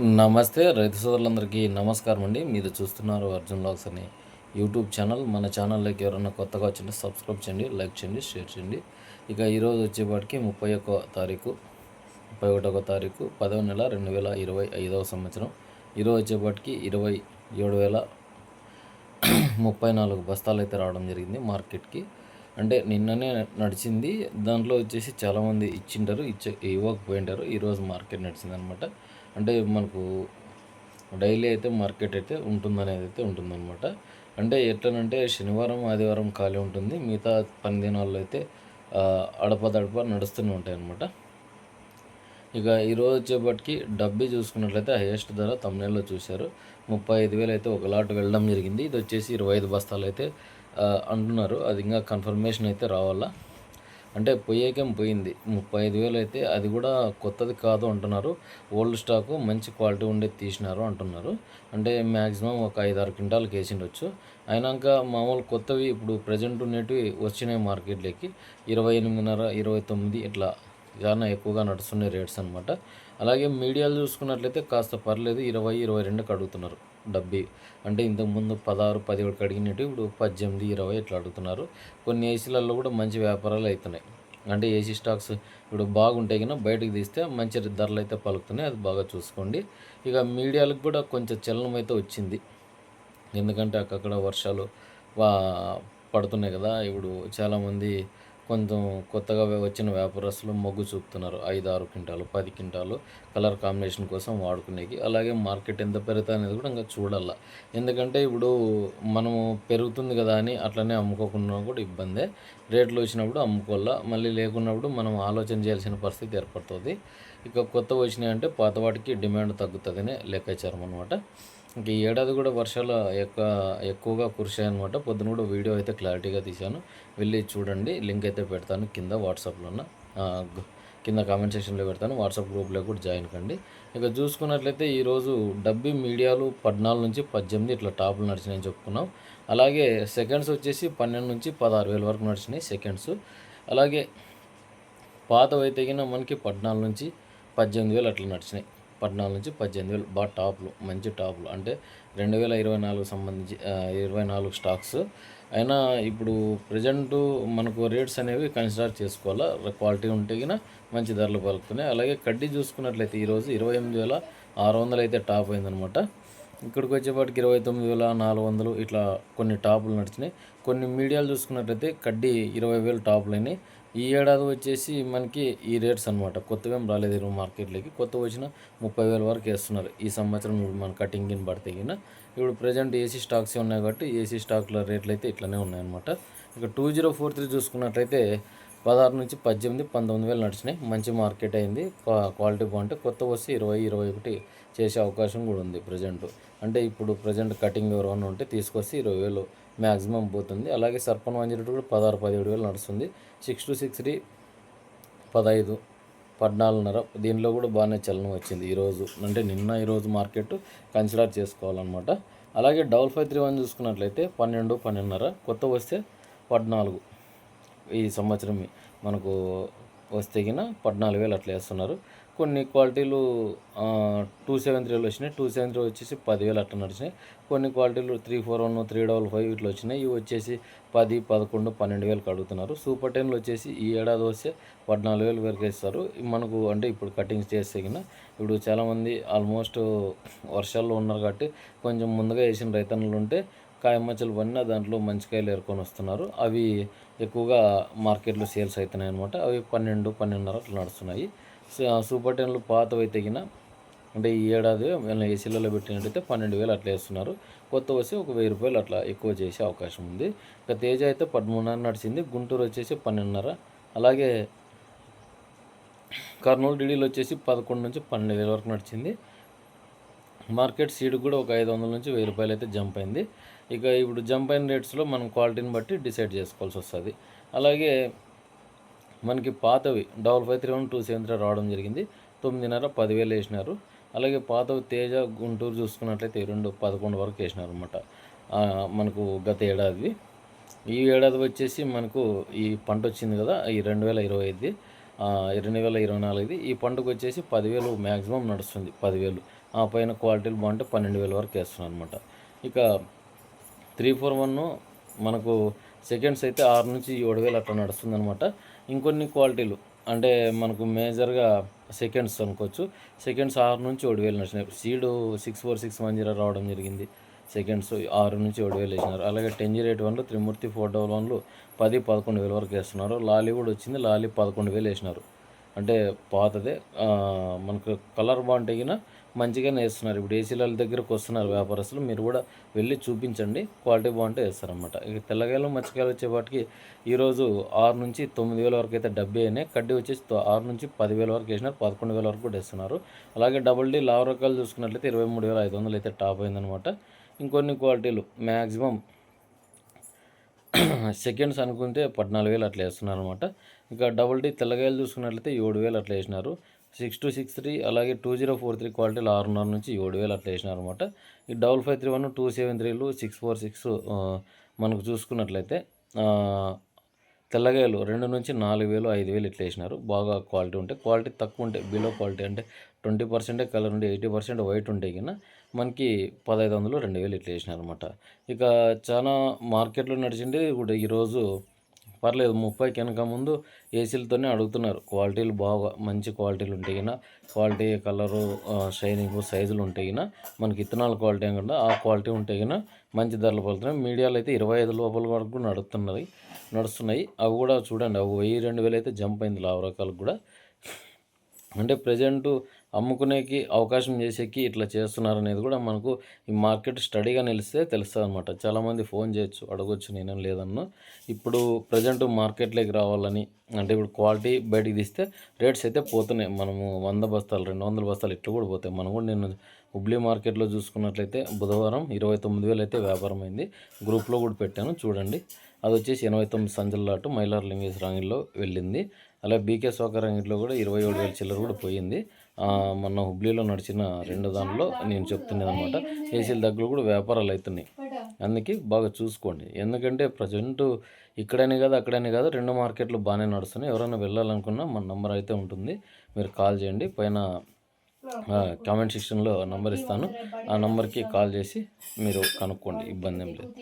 నమస్తే రైతు సోదరులందరికీ నమస్కారం అండి. మీరు చూస్తున్నారు అర్జున్ లాగ్స్ అని యూట్యూబ్ ఛానల్. మన ఛానల్లోకి ఎవరైనా కొత్తగా వచ్చింటే సబ్స్క్రైబ్ చేయండి లైక్ చేయండి షేర్ చేయండి. ఇక ఈరోజు వచ్చేపాటికి ముప్పై ఒక్క తారీఖు ముప్పై ఒకటవ తారీఖు పదవ నెల రెండు వేల ఇరవై ఐదవ సంవత్సరం. ఈరోజు వచ్చేపాటికి ఇరవై ఏడు వేల ముప్పై నాలుగు బస్తాలు అయితే రావడం జరిగింది మార్కెట్కి. అంటే నిన్ననే నడిచింది. దాంట్లో వచ్చేసి చాలామంది ఇచ్చింటారు ఇచ్చే ఇవ్వకపోయింటారు. ఈరోజు మార్కెట్ నడిచింది అనమాట అంటే మనకు డైలీ అయితే మార్కెట్ అయితే ఉంటుందనేది అయితే ఉంటుందన్నమాట అంటే ఎట్లనంటే శనివారం ఆదివారం ఖాళీ ఉంటుంది. మిగతా పని దినాల్లో అయితే అడపదడప నడుస్తూనే ఉంటాయి అన్నమాట ఇక ఈరోజు వచ్చేపటికి డబ్బీ చూసుకున్నట్లయితే హైయెస్ట్ ధర తమిళలో చూశారు. ముప్పై ఐదు వేలు అయితే ఒక లాట్ వెళ్ళడం జరిగింది. ఇది వచ్చేసి ఇరవై ఐదు బస్తాలు అయితే అంటున్నారు. అది ఇంకా కన్ఫర్మేషన్ అయితే రావాలా? అంటే పోయేకేం పోయింది? ముప్పై ఐదు వేలు అయితే అది కూడా కొత్తది కాదు అంటున్నారు. ఓల్డ్ స్టాకు మంచి క్వాలిటీ ఉండేది తీసినారు అంటున్నారు. అంటే మ్యాక్సిమం ఒక ఐదు ఆరు క్వింటాల్కి వేసిండొచ్చు అయినాక మామూలు కొత్తవి ఇప్పుడు ప్రజెంట్ ఉండేటివి వచ్చినాయి మార్కెట్లోకి. ఇరవై ఎనిమిదిన్నర ఇరవై తొమ్మిది ఇట్లా చాలా ఎక్కువగా నడుస్తున్నాయి రేట్స్ అనమాట అలాగే మీడియాలు చూసుకున్నట్లయితే కాస్త పర్లేదు ఇరవై ఇరవై రెండుకి అడుగుతున్నారు. డెబ్బై. అంటే ఇంతకుముందు పదహారు పదిహేడుకి అడిగినట్టు ఇప్పుడు పద్దెనిమిది ఇరవై ఇట్లా అడుగుతున్నారు. కొన్ని ఏసీలలో కూడా మంచి వ్యాపారాలు అవుతున్నాయి అంటే ఏసీ స్టాక్స్ ఇప్పుడు బాగుంటాయి కన్నా బయటకు తీస్తే మంచి ధరలు అయితే పలుకుతున్నాయి. అది బాగా చూసుకోండి. ఇక మీడియాలకు కూడా కొంచెం చలనం అయితే వచ్చింది. ఎందుకంటే అక్కడ వర్షాలు పడుతున్నాయి కదా. ఇప్పుడు చాలామంది కొంచెం కొత్తగా వచ్చిన వ్యాపారస్తులు మొగ్గు చూపుతున్నారు. ఐదు ఆరు క్వింటాలు పది క్వింటాలు కలర్ కాంబినేషన్ కోసం వాడుకునేకి. అలాగే మార్కెట్ ఎంత పెరుగుతుంది అనేది కూడా ఇంకా చూడాల ఎందుకంటే ఇప్పుడు మనము పెరుగుతుంది కదా అని అట్లనే అమ్ముకోకుండా కూడా ఇబ్బందే. రేట్లు వచ్చినప్పుడు అమ్ముకోవాలా మళ్ళీ లేకున్నప్పుడు మనం ఆలోచన చేయాల్సిన పరిస్థితి ఏర్పడుతుంది. ఇక కొత్త వచ్చినాయంటే పాత వాటికి డిమాండ్ తగ్గుతుందనే లెక్కాచారం అనమాట ఇంక ఈ ఏడాది కూడా వర్షాలు ఎక్కువ ఎక్కువగా కురిశాయనమాట పొద్దున కూడా వీడియో అయితే క్లారిటీగా తీశాను. వెళ్ళి చూడండి. లింక్ అయితే పెడతాను కింద వాట్సాప్లో కింద కామెంట్ సెక్షన్లో పెడతాను. వాట్సాప్ గ్రూప్లో కూడా జాయిన్ కండి. ఇక చూసుకున్నట్లయితే ఈరోజు డబ్బీ మీడియాలు పద్నాలుగు నుంచి పద్దెనిమిది ఇట్లా టాపులు నడిచినాయని చెప్పుకున్నాం. అలాగే సెకండ్స్ వచ్చేసి పన్నెండు నుంచి పదహారు వేల వరకు నడిచినాయి సెకండ్స్. అలాగే పాతవైతే మనకి పద్నాలుగు నుంచి పద్దెనిమిది వేలు అట్లా నడిచినాయి. పద్నాలుగు నుంచి పద్దెనిమిది వేలు. బాగా టాప్లు మంచి టాప్లు. అంటే రెండు వేల ఇరవై నాలుగు సంబంధించి ఇరవై నాలుగు స్టాక్స్. అయినా ఇప్పుడు ప్రజెంటు మనకు రేట్స్ అనేవి కన్సిడర్ చేసుకోవాలా? క్వాలిటీ ఉంటే కినా మంచి ధరలు పలుకుతున్నాయి. అలాగే కడ్డీ చూసుకున్నట్లయితే ఈరోజు ఇరవై ఎనిమిది వేల ఆరు వందలు అయితే టాప్ అయిందనమాట. ఇక్కడికి వచ్చేపాటికి ఇరవై తొమ్మిది వేల నాలుగు వందలు ఇట్లా కొన్ని టాపులు నడిచినాయి. కొన్ని మీడియాలు చూసుకున్నట్లయితే కడ్డీ ఇరవై వేలు టాపులు అయినాయి. ఈ ఏడాది వచ్చేసి మనకి ఈ రేట్స్ అనమాట కొత్తగా ఏం రాలేదు ఇరవై మార్కెట్లోకి. కొత్త వచ్చిన ముప్పై వేల వరకు వేస్తున్నారు. ఈ సంవత్సరం మన కటింగ్ ఇన్ పడితే ఇప్పుడు ప్రజెంట్ ఏసీ స్టాక్స్ ఉన్నాయి కాబట్టి ఏసీ స్టాక్ల రేట్లు అయితే ఇట్లనే ఉన్నాయన్నమాట. ఇక టూ జీరో ఫోర్ త్రీ చూసుకున్నట్లయితే పదహారు నుంచి పద్దెనిమిది పంతొమ్మిది వేలు నడిచినాయి. మంచి మార్కెట్ అయింది. క్వాలిటీ బాగుంటే కొత్త వస్తే ఇరవై ఇరవై ఒకటి చేసే అవకాశం కూడా ఉంది ప్రజెంట్ అంటే ఇప్పుడు ప్రజెంట్ కటింగ్ ఎవరైనా ఉంటే తీసుకొస్తే ఇరవై వేలు మ్యాక్సిమం పోతుంది. అలాగే సర్పన్ వన్ జీరో కూడా పదహారు పదిహేడు వేలు నడుస్తుంది. సిక్స్ టు సిక్స్ త్రీ పదహైదు పద్నాలుగున్నర దీనిలో కూడా బాగానే చలనం వచ్చింది ఈరోజు అంటే నిన్న ఈరోజు మార్కెట్ కన్సిడర్ చేసుకోవాలన్నమాట. అలాగే డబల్ ఫైవ్ త్రీ వన్ చూసుకున్నట్లయితే పన్నెండు పన్నెండున్నర కొత్త వస్తే పద్నాలుగు. ఈ సంవత్సరం మనకు వస్తే గిన పద్నాలుగు వేలు అట్లా వేస్తున్నారు. కొన్ని క్వాలిటీలు టూ సెవెన్ త్రీలో వచ్చినాయి. టూ సెవెన్ త్రీ వచ్చేసి పదివేలు అట్లా నడిచినాయి. కొన్ని క్వాలిటీలు three four one three double five ఇట్లా వచ్చినాయి. ఇవి వచ్చేసి పది పదకొండు పన్నెండు వేలకు అడుగుతున్నారు. సూపర్ టెన్లు వచ్చేసి ఈ ఏడాది వస్తే పద్నాలుగు వేలు వరకు ఇస్తారు మనకు అంటే ఇప్పుడు కటింగ్స్ చేస్తే కింద ఇప్పుడు చాలామంది ఆల్మోస్ట్ వర్షాల్లో ఉన్నారు కాబట్టి కొంచెం ముందుగా వేసిన రైతన్నులు ఉంటే కాయమచ్చలు పడిన దాంట్లో మంచి కాయలు ఏరుకొని వస్తున్నారు. అవి ఎక్కువగా మార్కెట్లో సేల్స్ అవుతున్నాయి అనమాట అవి పన్నెండు పన్నెండున్నర అట్లా నడుస్తున్నాయి. సూపర్ టెన్లు పాతవి తగిన అంటే ఈ ఏడాది వీళ్ళని ఏసీలలో పెట్టినట్టయితే పన్నెండు వేలు అట్లా వేస్తున్నారు. కొత్త వచ్చి ఒక వెయ్యి రూపాయలు అట్లా ఎక్కువ చేసే అవకాశం ఉంది. ఇక తేజ అయితే పదమూడున్నర నడిచింది గుంటూరు వచ్చేసి పన్నెండున్నర. అలాగే కర్నూలు డిడీలు వచ్చేసి పదకొండు నుంచి పన్నెండు వేల వరకు నడిచింది. మార్కెట్ సీడ్ కూడా ఒక ఐదు వందల నుంచి వెయ్యి రూపాయలు అయితే జంప్ అయింది. ఇక ఇప్పుడు జంప్ అయిన రేట్స్లో మనం క్వాలిటీని బట్టి డిసైడ్ చేసుకోవాల్సి వస్తుంది. అలాగే మనకి పాతవి double five three one two seven three రావడం జరిగింది. తొమ్మిదిన్నర పదివేలు వేసినారు. అలాగే పాతవి తేజ గుంటూరు చూసుకున్నట్లయితే రెండు పదకొండు వరకు వేసినారు అనమాట మనకు గత ఏడాది ఈ ఏడాది వచ్చేసి మనకు ఈ పంట వచ్చింది కదా ఈ రెండు వేల ఇరవై ఐదు రెండు వేల ఇరవై నాలుగుది. ఈ పంటకు వచ్చేసి పదివేలు మ్యాక్సిమం నడుస్తుంది పదివేలు. ఆ పైన క్వాలిటీలు బాగుంటే పన్నెండు వేల వరకు వేస్తున్నారు అనమాట ఇక త్రీ ఫోర్ వన్ మనకు సెకండ్స్ అయితే ఆరు నుంచి ఏడు వేలు అట్లా నడుస్తుంది అనమాట ఇంకొన్ని క్వాలిటీలు. అంటే మనకు మేజర్గా సెకండ్స్ అనుకోవచ్చు. సెకండ్స్ ఆరు నుంచి ఏడు వేలు నడిచినాయి seed six four six one zero రావడం జరిగింది. సెకండ్స్ ఆరు నుంచి ఏడు వేలు వేసినారు. అలాగే టెన్ జీరో ఎయిట్ వన్లు త్రిమూర్తి ఫోర్ డబల్ వన్లు పది పదకొండు వేల వరకు వేస్తున్నారు. లాలీ కూడా వచ్చింది. లాలీ పదకొండు వేలు వేసినారు. అంటే పాతదే. మనకు కలర్ బాగుంటాయినా మంచిగానే వేస్తున్నారు. ఇప్పుడు ఏసీల దగ్గరకు వస్తున్నారు వ్యాపారస్తులు మీరు కూడా వెళ్ళి చూపించండి. క్వాలిటీ బాగుంటే వేస్తారనమాట ఇక తెల్లగాయలు మచ్చకాయలు వచ్చేపాటికి ఈరోజు ఆరు నుంచి తొమ్మిది వేల వరకు అయితే డబ్బే అయినాయి. కడ్డీ వచ్చేసి ఆరు నుంచి పదివేల వరకు వేసినారు. పదకొండు వేల వరకు కూడా వేస్తున్నారు. అలాగే డబుల్ డీ లావ రకాలు చూసుకున్నట్లయితే ఇరవై మూడు వేల ఐదు వందలు అయితే టాప్ అయిందనమాట ఇంకొన్ని క్వాలిటీలు మ్యాక్సిమం సెకండ్స్ అనుకుంటే పద్నాలుగు వేలు అట్లా వేస్తున్నారు అనమాట ఇంకా డబుల్ డి తెల్లగాయలు చూసుకున్నట్లయితే ఏడు వేలు అట్లా వేసినారు. సిక్స్ టూ సిక్స్ త్రీ అలాగే టూ జీరో ఫోర్ త్రీ క్వాలిటీలు ఆరున్నర నుంచి ఏడు వేలు అట్లా వేసినారు అనమాట ఈ double five three one two seven త్రీలు six four six మనకు చూసుకున్నట్లయితే తెల్లగాయలు రెండు నుంచి నాలుగు వేలు ఐదు వేలు ఇట్లా వేసినారు. బాగా క్వాలిటీ ఉంటే క్వాలిటీ తక్కువ ఉంటే బిలో క్వాలిటీ అంటే ట్వంటీ పర్సెంటే కలర్ ఉంటే ఎయిటీ పర్సెంట్ వైట్ ఉంటాయి కన్నా మనకి పదహైదు వందలు రెండు వేలు ఇట్లా వేసినారు అనమాట ఇక చాలా మార్కెట్లో నడిచింది. ఇప్పుడు ఈరోజు పర్లేదు ముప్పై కనుక ముందు ఏసీలతోనే అడుగుతున్నారు. క్వాలిటీలు బాగా మంచి క్వాలిటీలు ఉంటాయి క్వాలిటీ కలరు షైనింగ్ సైజులు ఉంటాయి మనకి ఇత్తనాల క్వాలిటీ ఏమన్నా ఆ క్వాలిటీ ఉంటే మంచి ధరలు పడుతున్నాయి మీడియాలో అయితే ఇరవై ఐదు లోపల వరకు కూడా నడుస్తున్నాయి. అవి కూడా చూడండి అవి వెయ్యి రెండు వేలు అయితే జంప్ అయింది. లావు రకాలకు కూడా. అంటే ప్రజెంట్ అమ్ముకునేకి అవకాశం చేసేకి ఇట్లా చేస్తున్నారు అనేది కూడా మనకు ఈ మార్కెట్ స్టడీగా నిలిస్తే తెలుస్తుంది అనమాట చాలామంది ఫోన్ చేయొచ్చు అడగొచ్చు నేనేం లేదన్నా. ఇప్పుడు ప్రజెంట్ మార్కెట్లోకి రావాలని అంటే ఇప్పుడు క్వాలిటీ బయటికి తీస్తే రేట్స్ అయితే పోతున్నాయి. మనము వంద బస్తాలు రెండు వందల బస్తాలు ఇట్లా కూడా పోతాయి. మనం కూడా నేను హుబ్లీ మార్కెట్లో చూసుకున్నట్లయితే బుధవారం ఇరవై తొమ్మిది వేలు అయితే వ్యాపారం అయింది. గ్రూప్లో కూడా పెట్టాను చూడండి. అది వచ్చేసి ఎనభై తొమ్మిది సంజల లాటు మైలార్ లింగేశ్వర రంగిలో వెళ్ళింది. అలా బీకే సోకర్ రంగిలో కూడా ఇరవై ఏడు వేల చిల్లర కూడా పోయింది. మొన్న హుబ్లీలో నడిచిన రెండు దానిలో నేను చెప్తున్నది అనమాట ఏసీల దగ్గర కూడా వ్యాపారాలు అవుతున్నాయి అందుకే బాగా చూసుకోండి. ఎందుకంటే ప్రజెంట్ ఇక్కడనే కాదు అక్కడనే కాదు రెండు మార్కెట్లు బాగానే నడుస్తున్నాయి. ఎవరైనా వెళ్ళాలనుకున్నా మన నెంబర్ అయితే ఉంటుంది. మీరు కాల్ చేయండి. పైన కామెంట్ సెక్షన్లో నంబర్ ఇస్తాను. ఆ నంబర్కి కాల్ చేసి మీరు కనుక్కోండి. ఇబ్బంది ఏం లేదు.